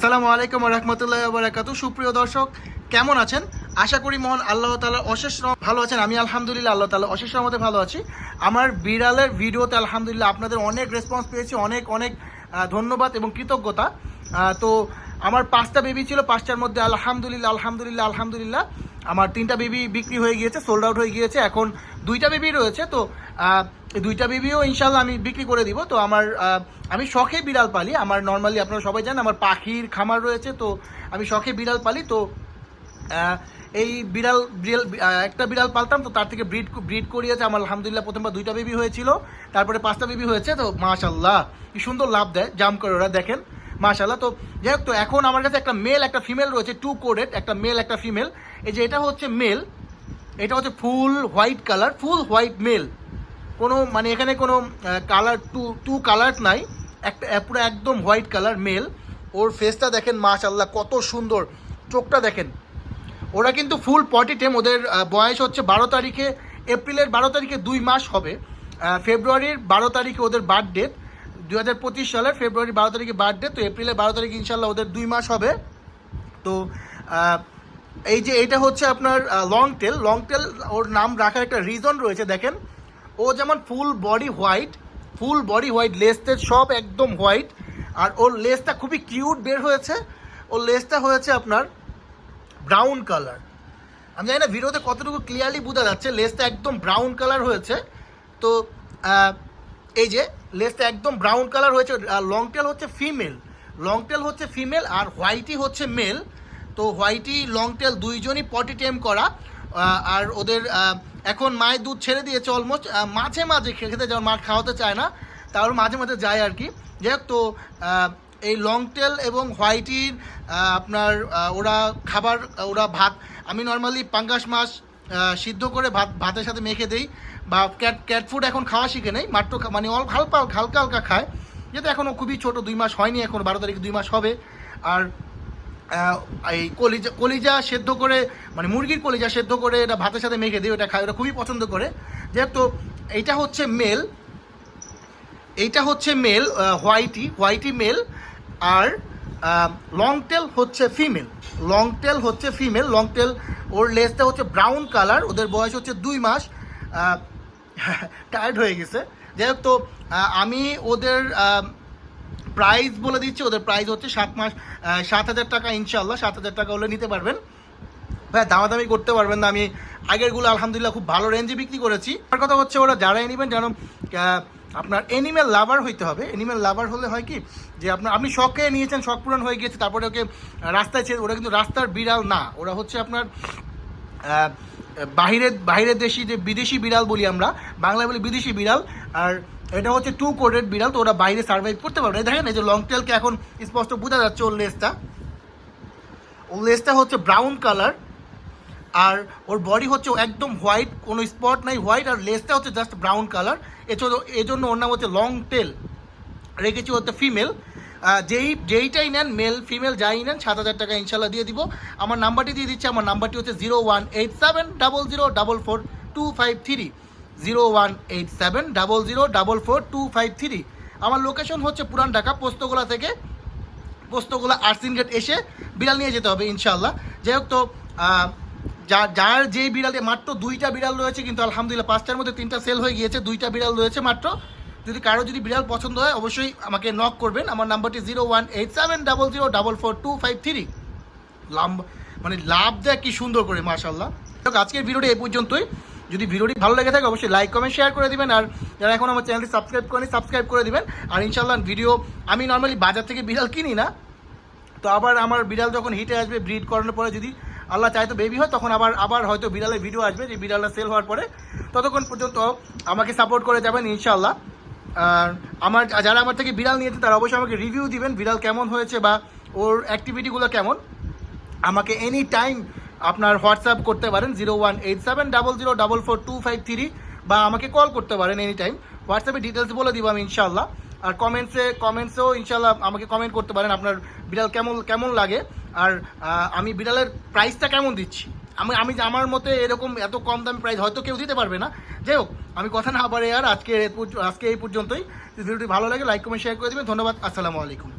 আসসালামু আলাইকুম রহমতুল্লাহ বারাকাত সুপ্রিয় দর্শক, কেমন আছেন? আশা করি মহান আল্লাহ তালা অশেষ ভালো আছেন। আমি আলহামদুলিল্লাহ আল্লাহ তালা অশেষ রহমতে ভালো আছি। আমার বিড়ালের ভিডিওতে আলহামদুলিল্লাহ আপনাদের অনেক রেসপন্স পেয়েছি, অনেক অনেক ধন্যবাদ এবং কৃতজ্ঞতা। তো আমার পাঁচটা বেবি ছিল, পাঁচটার মধ্যে আলহামদুলিল্লাহ আলহামদুলিল্লাহ আলহামদুলিল্লাহ। আমার তিনটা বেবি বিক্রি হয়ে গিয়েছে সোল্ড আউট হয়ে গিয়েছে। এখন দুইটা বেবি রয়েছে, তো দুইটা বেবিও ইনশাল্লাহ আমি বিক্রি করে দিব। তো আমার আমি শখে বিড়াল পালি। আমার নর্মালি আপনারা সবাই জানেন, আমার পাখির খামার রয়েছে, তো আমি শখে বিড়াল পালি। তো এই বিড়াল বিড়াল একটা বিড়াল পালতাম, তো তার থেকে ব্রিড ব্রিড করিয়েছে। আমার আলহামদুলিল্লাহ প্রথমবার দুইটা বেবি হয়েছিল, তারপরে পাঁচটা বেবি হয়েছে, তো মাশাল্লাহ কি সুন্দর লাভ দেয়, জাম করে ওরা দেখেন মাশাল্লাহ তো যাই তো এখন আমার কাছে একটা মেল একটা ফিমেল রয়েছে টু কোডেড একটা মেল একটা ফিমেল এই যে এটা হচ্ছে মেল এটা হচ্ছে full white colour, full white male. কোনো মানে এখানে কোনো কালার টু টু কালার নাই। একটা পুরো একদম হোয়াইট কালার মেল। ওর ফেসটা দেখেন মাশাল্লাহ কত সুন্দর। চোখটা দেখেন। ওরা কিন্তু ফুল পটি টেম ওদের বয়স হচ্ছে বারো তারিখে, এপ্রিলের বারো তারিখে দুই মাস হবে। ফেব্রুয়ারির বারো তারিখে ওদের বার্থডে দু হাজার পঁচিশ সালের ফেব্রুয়ারি বারো তারিখে বার্থডে তো এপ্রিলের বারো তারিখে ইনশাল্লাহ ওদের দুই মাস হবে। তো এই যে এটা হচ্ছে আপনার লং টেল লং টেল ওর নাম রাখার একটা রিজন রয়েছে, দেখেন। ও যেমন full body white full body white লেসটের সব একদম হোয়াইট আর ওর লেসটা খুবই কিউট বের হয়েছে। ওর লেসটা হয়েছে আপনার ব্রাউন কালার আমি জানি না ভিডিওতে কতটুকু ক্লিয়ারলি বোঝা যাচ্ছে লেসটা একদম ব্রাউন কালার হয়েছে। তো এই যে লেসটা একদম ব্রাউন কালার হয়েছে। লং টেল হচ্ছে ফিমেল লং টেল হচ্ছে ফিমেল আর হোয়াইটই হচ্ছে মেল তো হোয়াইটি লং টেল দুইজনই পটি টেম করা আর ওদের এখন মায়ের দুধ ছেড়ে দিয়েছে অলমোস্ট মাঝে মাঝে খেতে যেমন মা খাওয়াতে চায় না তাহলে মাঝে মাঝে যায় আর কি। যাই তো এই লং টেল এবং হোয়াইটির আপনার ওরা খাবার, ওরা ভাত, আমি নর্মালি পাঙ্গাস মাছ সিদ্ধ করে ভাত, ভাতের সাথে মেখে দেই, বা ক্যাট ক্যাট ফুড এখন খাওয়া শিখে নেই, মাত্র মানে অল হালকা হালকা হালকা খায়। যেহেতু এখনও খুবই ছোট, দুই মাস হয়নি, এখন বারো তারিখে দুই মাস হবে। আর এই কলিজা কলিজা সেদ্ধ করে মানে মুরগির কলিজা সেদ্ধ করে এটা ভাতের সাথে মেখে দিই ওটা খায় ওটা খুবই পছন্দ করে। যেহেতু এইটা হচ্ছে মেল, এইটা হচ্ছে মেল হোয়াইটি হোয়াইটি মেল, আর লং টেল হচ্ছে ফিমেল, লং টেল হচ্ছে ফিমেল, লং টেল, ওর লেসটা হচ্ছে ব্রাউন কালার, ওদের বয়স হচ্ছে দুই মাস টায়ার্ড হয়ে গেছে। যাই তো আমি ওদের প্রাইস বলে দিচ্ছি, ওদের প্রাইস হচ্ছে সাত মাস সাত হাজার টাকা ইনশাল্লাহ সাত হাজার টাকা হলে নিতে পারবেন। ভাই দামাদামি করতে পারবেন না, আমি আগেরগুলো আলহামদুলিল্লাহ খুব ভালো রেঞ্জে বিক্রি করেছি। আমার কথা হচ্ছে ওরা যারাই নেবেন যেন আপনার এনিম্যাল লাভার হইতে হবে। এনিম্যাল লাভার হলে হয় কি, যে আপনার, আপনি শখে নিয়েছেন, শখ পূরণ হয়ে গিয়েছে তারপরে ওকে রাস্তায় ছেড়ে, ওরা কিন্তু রাস্তার বিড়াল না। ওরা হচ্ছে আপনার বাহিরের বাইরের দেশি যে বিদেশি বিড়াল বলি আমরা, বাংলায় বলি বিদেশি বিড়াল, আর এটা হচ্ছে টু কোডেড বিড়াল, তো ওরা বাইরে সার্ভাইভ করতে পারবে দেখেন, এই যে লং টেলকে এখন স্পষ্ট বোঝা যাচ্ছে ওর লেসটা ওর লেসটা হচ্ছে ব্রাউন কালার আর ওর বডি হচ্ছে একদম হোয়াইট কোনো স্পট নাই হোয়াইট আর লেসটা হচ্ছে জাস্ট ব্রাউন কালার এজন্য এজন্য ওর নাম হচ্ছে লং টেল রেখেছি হচ্ছে ফিমেল যেই, যেইটাই নেন মেল ফিমেল যাই নেন, সাত হাজার টাকা ইনশাল্লাহ দিয়ে দিব। আমার নাম্বারটি দিয়ে দিচ্ছে, আমার নাম্বারটি হচ্ছে zero one eight seven double zero double four two five three zero one eight seven double zero double four two five three. আমার লোকেশন হচ্ছে পুরান ঢাকা পোস্তগোলা থেকে পোস্তগুলো আর্সিন গেট এসে বিড়াল নিয়ে যেতে হবে ইনশাল্লাহ যাই হোক তো যা যার যেই বিড়ালে মাত্র দুইটা বিড়াল রয়েছে কিন্তু আলহামদুলিল্লাহ পাঁচটার মধ্যে তিনটা সেল হয়ে গিয়েছে দুইটা বিড়াল রয়েছে মাত্র। যদি কারও যদি বিড়াল পছন্দ হয় অবশ্যই আমাকে নক করবেন। আমার নাম্বারটি zero one eight seven double zero double four two five three. লাভ মানে লাভ দেয় কি সুন্দর করে মাশাল্লাহ যাক, আজকের ভিডিওটি এই পর্যন্তই। যদি ভিডিওটি ভালো লেগে থাকে, অবশ্যই লাইক কমেন্ট শেয়ার করে দিবেন। আর যারা এখন আমার চ্যানেলটি সাবস্ক্রাইব করেনি সাবস্ক্রাইব করে দিবেন। আর ইনশাল্লাহ ভিডিও আমি নর্মালি বাজার থেকে বিড়াল কিনি না। তো আবার আমার বিড়াল যখন হিটে আসবে ব্রিড করানোর পরে যদি আল্লাহ চায় তো বেবি হয়, তখন আবার আবার হয়তো বিড়ালের ভিডিও আসবে যে বিড়ালটা সেল হওয়ার পরে। ততক্ষণ পর্যন্ত আমাকে সাপোর্ট করে যাবেন ইনশাল্লাহ আর আমার যারা আমার থেকে বিড়াল নিয়েছে, তারা অবশ্যই আমাকে রিভিউ দিবেন, বিড়াল কেমন হয়েছে বা ওর অ্যাক্টিভিটিগুলো কেমন। আমাকে এনি টাইম আপনার হোয়াটসঅ্যাপ করতে পারেন zero one eight seven double zero double four two five three বা আমাকে কল করতে পারেন এনি টাইম হোয়াটসঅ্যাপে ডিটেলস বলে দিব আমি ইনশাল্লাহ আর কমেন্টসে কমেন্টসেও ইনশাল্লাহ আমাকে কমেন্ট করতে পারেন, আপনার বিড়াল কেমন কেমন লাগে। আর আমি বিড়ালের প্রাইসটা কেমন দিচ্ছি? আমি আমি আমার মতে এরকম এত কম দামি প্রাইস হয়তো কেউ দিতে পারবে না। যাই হোক, আমি কথা না পারে আর আজকে আজকে এই পর্যন্তই। ভিডিওটি ভালো লাগে লাইক কমেন্ট শেয়ার করে দেবেন। ধন্যবাদ, আসসালামু আলাইকুম।